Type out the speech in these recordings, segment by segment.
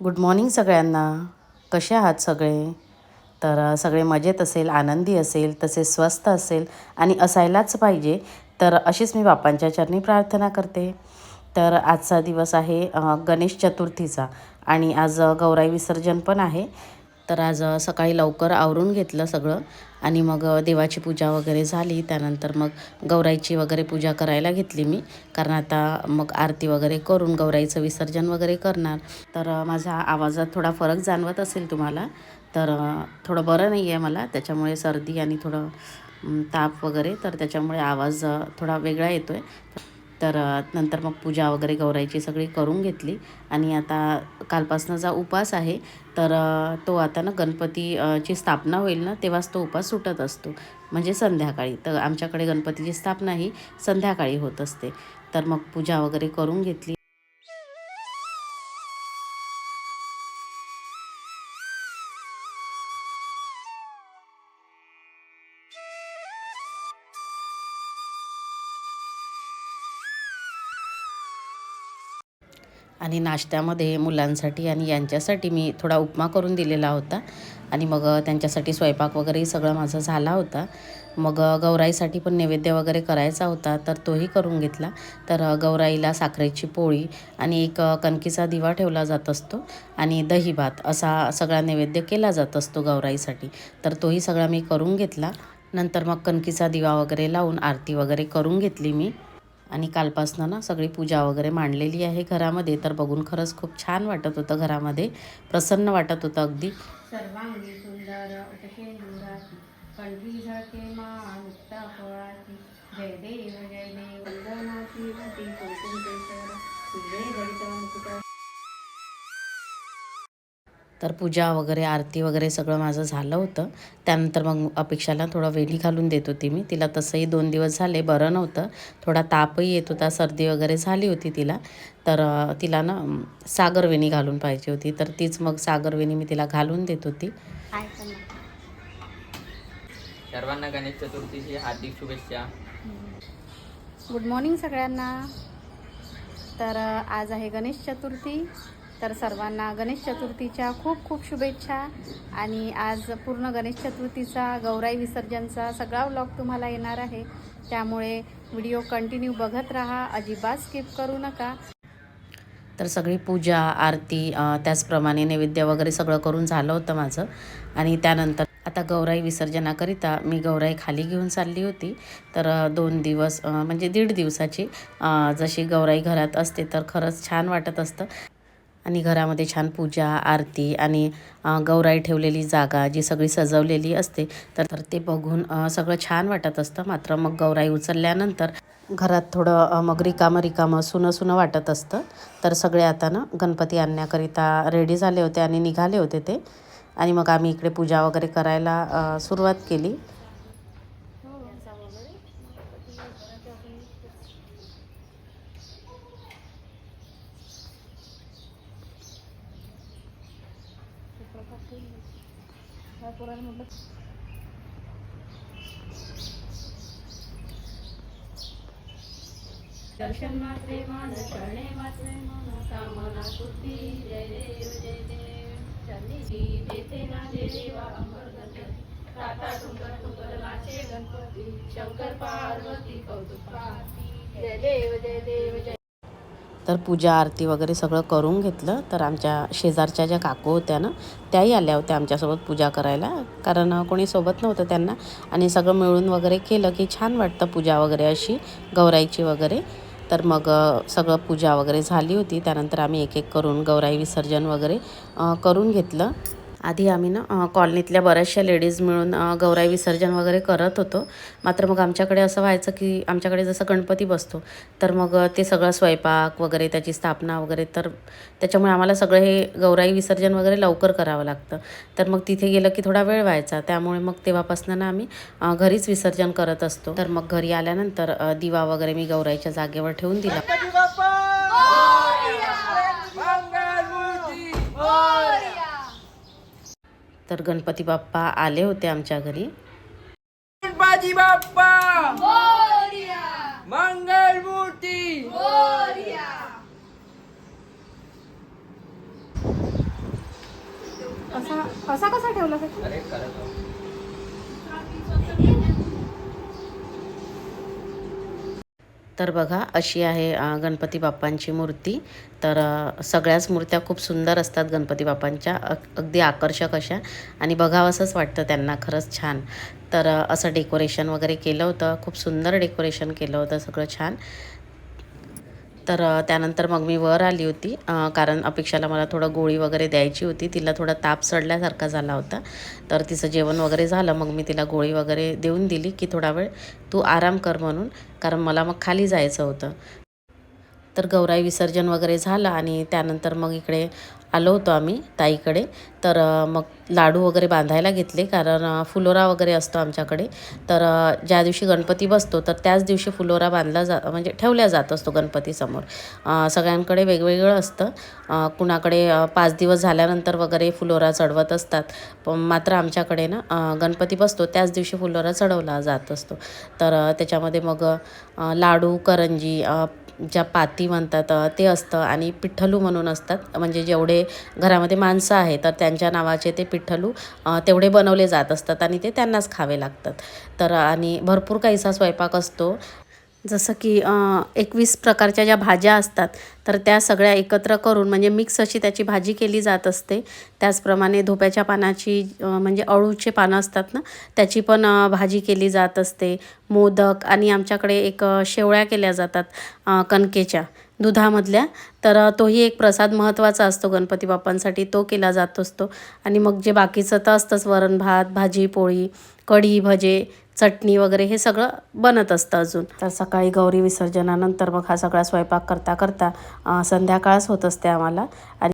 Good morning सगळ्यांना. कसे आहात सगळे? तर सगळे मजेत असेल आनंदी असेल तसेच स्वस्थ असेल आणि असायलाच पाहिजे. तर अशीच मी बापांच्या चरणी प्रार्थना करते. तर आजचा दिवस आहे गणेश चतुर्थीचा आणि आज गौराई विसर्जन पण आहे. तर आज सकाळी लवकर आवरून घेतलं सगळं आणि मग देवाची पूजा वगैरे झाली. त्यानंतर मग गौराईची वगैरे पूजा करायला घेतली मी. कारण आता मग आरती वगैरे करून गौराईचं विसर्जन वगैरे करणार. तर माझा आवाजात थोडा फरक जाणवत असेल तुम्हाला तर थोडं बरं नाही आहे मला. त्याच्यामुळे सर्दी आणि थोडं ताप वगैरे तर त्याच्यामुळे आवाज थोडा वेगळा येतो आहे तर नंतर मग पूजा वगैरे गौराईची सगळी करून घेतली. आणि आता कालपासनंचा उपास आहे तर तो आता ना गणपती ची स्थापना होईल ना तेव्हाच तो उपास सुटत असतो. म्हणजे संध्याकाळी. तर आमच्याकडे गणपतीची स्थापना ही संध्याकाळी होत असते. तर मग पूजा वगैरे करून घेतली. आणि नाश्त्यामध्ये मुलांसाठी आणि यांच्यासाठी मी थोडा उपमा करून दिलेला होता. आणि मग त्यांच्यासाठी स्वयंपाक वगैरे सगळं माझं झाला होता. मग गौराईसाठी पण नैवेद्य वगैरे करायचा होता तर तोही करून घेतला. तर गौराईला साखरेची पोळी आणि एक कणकीचा दिवा ठेवला जात असतो आणि दही भात असा सगळा नैवेद्य केला जात असतो गौराईसाठी. तर तोही सगळा मी करून घेतला. नंतर मग कणकीचा दिवा वगैरे लावून आरती वगैरे करून घेतली मी. आणि कालपासनं ना सगळी पूजा वगैरे मांडलेली आहे घरामध्ये. तर बघून खरंच खूप छान वाटत होतं घरामध्ये. प्रसन्न वाटत होतं अगदी. सर्वांगी सुंदर जय देव जय देव तर पूजा वगैरे आरती वगैरे सगळं माझं झालं होतं. त्यानंतर मग अपेक्षाला थोडं वेणी घालून देत होती मी. तिला तसंही दोन दिवस झाले बरं नव्हतं. थोडा तापही येत होता सर्दी वगैरे झाली होती तिला. तर तिला ना अम, सागर वेणी घालून पाहिजे होती. तर तीच मग सागर वेणी मी तिला घालून देत होती. सर्वांना गणेश चतुर्थीची हार्दिक शुभेच्छा. गुड मॉर्निंग सगळ्यांना. तर आज आहे गणेश चतुर्थी. तर सर्वांना गणेश चतुर्थीच्या खूप खूप शुभेच्छा. आणि आज पूर्ण गणेश चतुर्थीचा गौराई विसर्जनचा सगळा व्लॉग तुम्हाला येणार आहे. त्यामुळे व्हिडिओ कंटिन्यू बघत राहा. अजिबात स्किप करू नका. तर सगळी पूजा आरती त्याचप्रमाणे नैवेद्य वगैरे सगळं करून झालं होतं माझं. आणि त्यानंतर आता गौराई विसर्जनाकरिता मी गौराई खाली घेऊन चालली होती. तर दोन दिवस म्हणजे दीड दिवसाची जशी गौराई घरात असते तर खरंच छान वाटत असतं. आणि घरामध्ये छान पूजा आरती आणि गौराई ठेवलेली जागा जी सगळी सजवलेली असते तर तर ते बघून सगळं छान वाटत असतं. मात्र मग गौराई उचलल्यानंतर घरात थोडं मग रिकामं रिकामं सुनं सुनं वाटत असतं. तर सगळे आता ना गणपती आणण्याकरिता रेडी झाले होते आणि निघाले होते ते. आणि मग आम्ही इकडे पूजा वगैरे करायला सुरुवात केली. दर्शन मात्रे मान शरणे मात्रे मन कामना तुती जय देव जय देव चरणी देते ना जय देवा अमर राता सुंदर सुंदर नाचे गणपती शंकर पार्वती कौतुक पार्वती जय देव जय देव जय तर पूजा आरती वगैरे सगळं करून घेतलं. तर आमच्या शेजारच्या ज्या काकू होत्या ना त्याही आल्या होत्या आमच्यासोबत पूजा करायला. कारण कोणी सोबत नव्हतं त्यांना. आणि सगळं मिळून वगैरे केलं की छान वाटतं पूजा वगैरे अशी गौराईची वगैरे. तर मग सगळं पूजा वगैरे झाली होती. त्यानंतर आम्ही एक एक करून गौराई विसर्जन वगैरे करून घेतलं. आधी आम्ही ना कॉलनीतल्या बऱ्याचशा लेडीज मिळून गौराई विसर्जन वगैरे करत होतो. मात्र मग आमच्याकडे असं व्हायचं की आमच्याकडे जसं गणपती बसतो तर मग ते सगळं स्वयंपाक वगैरे त्याची स्थापना वगैरे तर त्याच्यामुळे आम्हाला सगळं हे गौराई विसर्जन वगैरे लवकर करावं लागतं. तर मग तिथे गेलं की थोडा वेळ व्हायचा. त्यामुळे मग तेव्हापासून ना आम्ही घरीच विसर्जन करत असतो. तर मग घरी आल्यानंतर दिवा वगैरे मी गौराईच्या जागेवर ठेवून दिला. तर गणपती बाप्पा आले होते आमच्या घरी. गणपती बाप्पा! मंगल मूर्ती! असा असा कसा ठेवला सचिन अरे करत आहो. तर बघा अशी आहे गणपती बाप्पांची मूर्ती. तर सगळ्याच मूर्त्या खूप सुंदर असतात गणपती बाप्पांच्या अगदी आकर्षक अशा. आणि बघावंसंच वाटतं त्यांना खरंच छान. तर असं डेकोरेशन वगैरे केलं होतं खूप सुंदर डेकोरेशन केलं होतं सगळं छान. तर त्यानंतर मग मी वर आली होती कारण अपेक्षाला मला थोडं गोळी वगैरे द्यायची होती. तिला थोडा ताप सडल्यासारखा झाला होता. तर तिचं जेवण वगैरे झालं मग मी तिला गोळी वगैरे देऊन दिली की थोडा वेळ तू आराम कर म्हणून कारण मला मग खाली जायचं होतं. तर गौराई विसर्जन वगैरे झालं आणि त्यानंतर मग इकडे आलो होतो आम्ही ताईकडे. तर मग लाडू वगैरे बांधायला घेतले कारण फुलोरा वगैरे असतो आमच्याकडे. तर ज्या दिवशी गणपती बसतो तर त्याच दिवशी फुलोरा बांधला जा म्हणजे ठेवल्या जात असतो गणपतीसमोर. सगळ्यांकडे वेगवेगळं असतं. कुणाकडे पाच दिवस झाल्यानंतर वगैरे फुलोरा चढवत असतात. पण मात्र आमच्याकडे ना गणपती बसतो त्याच दिवशी फुलोरा चढवला जात असतो. तर त्याच्यामध्ये मग लाडू करंजी ज्या पाती म्हणतात ते असतं आणि पिठ्ठलू म्हणून असतात. म्हणजे जेवढे घरामध्ये माणसं आहे तर त्यांच्या नावाचे ते पिठ्ठलू तेवढे बनवले जात असतात आणि ते त्यांनाच खावे लागतात. तर आणि भरपूर काहीसा स्वयंपाक असतो. जसं की एकवीस प्रकारच्या ज्या भाज्या असतात तर त्या सगळ्या एकत्र करून म्हणजे मिक्स अशी त्याची भाजी केली जात असते. त्याचप्रमाणे धोप्याच्या पानाची म्हणजे अळूचे पानं असतात ना त्याची पण भाजी केली जात असते. मोदक आणि आमच्याकडे एक शेवळ्या केल्या जातात कणकेच्या दुधामधल्या. तर तोही एक प्रसाद महत्त्वाचा असतो गणपती बाप्पांसाठी तो केला जात असतो. आणि मग जे बाकीचं तर असतंच वरण भात भाजी पोळी कढी भजे चटणी वगैरे हे सगळं बनत असतं अजून. तर सकाळी गौरी विसर्जनानंतर मग हा सगळा स्वयंपाक करता करता संध्याकाळच होत असते आम्हाला. आणि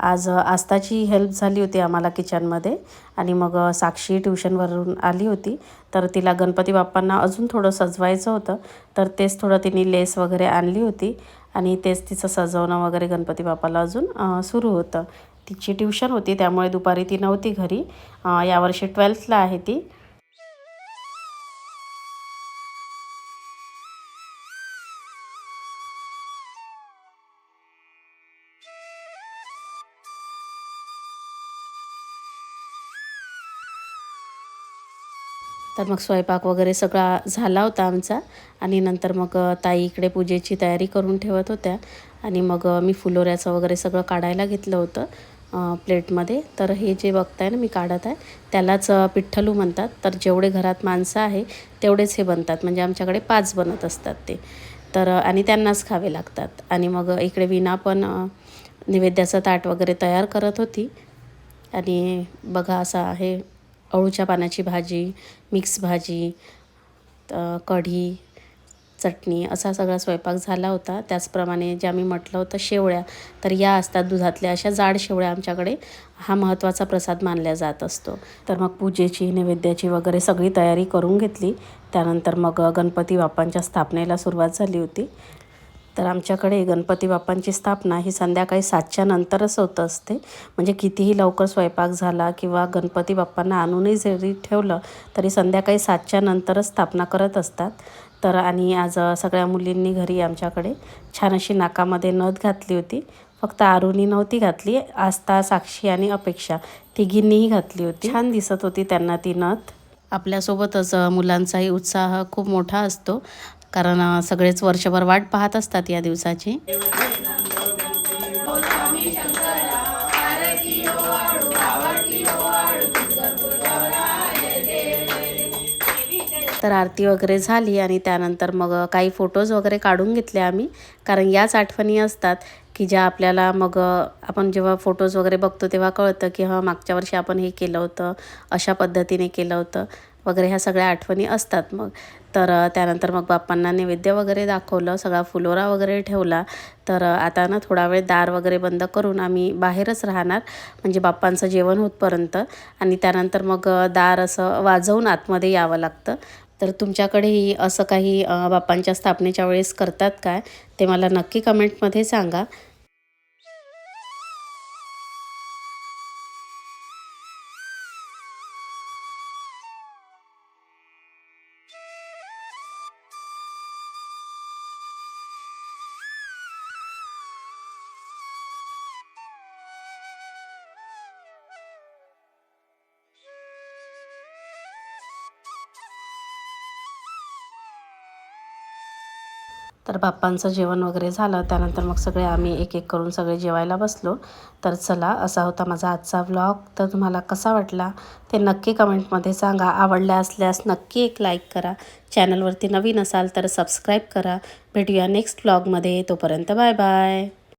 आज आस्थाची आस्ताची हेल्प झाली होती आम्हाला किचनमध्ये आणि मग साक्षी ट्युशनवरून आली होती. तर तिला गणपती बाप्पांना अजून थोडं सजवायचं होतं. तर तेच थोडं तिने लेस वगैरे आणली होती आणि तेच तिचं सजवणं वगैरे गणपती बाप्पाला अजून सुरू होतं. तिची ट्युशन होती त्यामुळे दुपारी ती नव्हती घरी. यावर्षी ट्वेल्थला आहे ती. तर मग स्वयंपाक वगैरे सगळा झाला होता आमचा. आणि नंतर मग ताई इकडे पूजेची तयारी करून ठेवत होत्या. आणि मग मी फुलोऱ्याचं वगैरे सगळं काढायला घेतलं होतं प्लेटमध्ये. तर हे जे बघताय ना मी काढत आहे त्यालाच पिठ्ठलू म्हणतात. तर जेवढे घरात माणसं आहे तेवढेच हे बनतात. म्हणजे आमच्याकडे पाच बनत असतात ते. तर आणि त्यांनाच खावे लागतात. आणि मग इकडे विना पण अ, नैवेद्याचं ताट वगैरे तयार करत होती. आणि बघा असं आहे अळूच्या पानाची भाजी मिक्स भाजी कढी चटणी असा सगळा स्वयंपाक झाला होता. त्याचप्रमाणे ज्या आम्ही म्हटलं होतं शेवळ्या तर या असतात दुधातल्या अशा जाड शेवळ्या आमच्याकडे. हा महत्त्वाचा प्रसाद मानला जात असतो. तर मग पूजेची नैवेद्याची वगैरे सगळी तयारी करून घेतली. त्यानंतर मग गणपती बाप्पांच्या स्थापनेला सुरुवात झाली होती. तर आमच्याकडे गणपती बाप्पांची स्थापना ही संध्याकाळी सातच्या नंतरच होत असते. म्हणजे कितीही लवकर स्वयंपाक झाला किंवा गणपती बाप्पांना आणूनही जरी ठेवलं तरी संध्याकाळी सातच्या नंतरच स्थापना करत असतात. तर आणि आज सगळ्या मुलींनी घरी आमच्याकडे छान अशी नाकामध्ये नथ घातली होती. फक्त आरुनी नव्हती घातली आस्था साक्षी आणि अपेक्षा तिघींनीही घातली होती. छान दिसत होती त्यांना ती नथ. आपल्यासोबतच मुलांचाही उत्साह खूप मोठा असतो. कारण सगळेच वर्षभर वाट पाहत असतात या दिवसाची. तर आरती वगैरे झाली आणि त्यानंतर मग काही फोटोज वगैरे काढून घेतले आम्ही. कारण याच आठवणी असतात की ज्या आपल्याला मग आपण जेव्हा फोटोज वगैरे बघतो तेव्हा कळतं की हां मागच्या वर्षी आपण हे केलं होतं अशा पद्धतीने केलं होतं वगैरे ह्या सगळ्या आठवणी असतात मग. तर त्यानंतर मग बाप्पांना नैवेद्य वगैरे दाखवलं सगळा फुलोरा वगैरे ठेवला. तर आता ना थोडा वेळ दार वगैरे बंद करून आम्ही बाहेरच राहणार म्हणजे बाप्पांचं जेवण होतपर्यंत. आणि त्यानंतर मग दार असं वाजवून आतमध्ये यावं लागतं. तर तुमच्याकडेही असं काही बाप्पांच्या स्थापनेच्या वेळेस करतात काय? ते मला नक्की कमेंटमध्ये सांगा. तर बाप्पांचं जेवण वगैरे झालं. त्यानंतर मग सगळे आम्ही एक एक करून सगळे जेवायला बसलो. तर चला असा होता माझा आजचा व्लॉग तर तुम्हाला कसा वाटला ते नक्की कमेंटमध्ये सांगा. आवडल्या असल्यास नक्की एक लाईक करा. चॅनलवरती नवीन असाल तर सबस्क्राईब करा. भेटूया नेक्स्ट व्लॉगमध्ये तोपर्यंत बाय बाय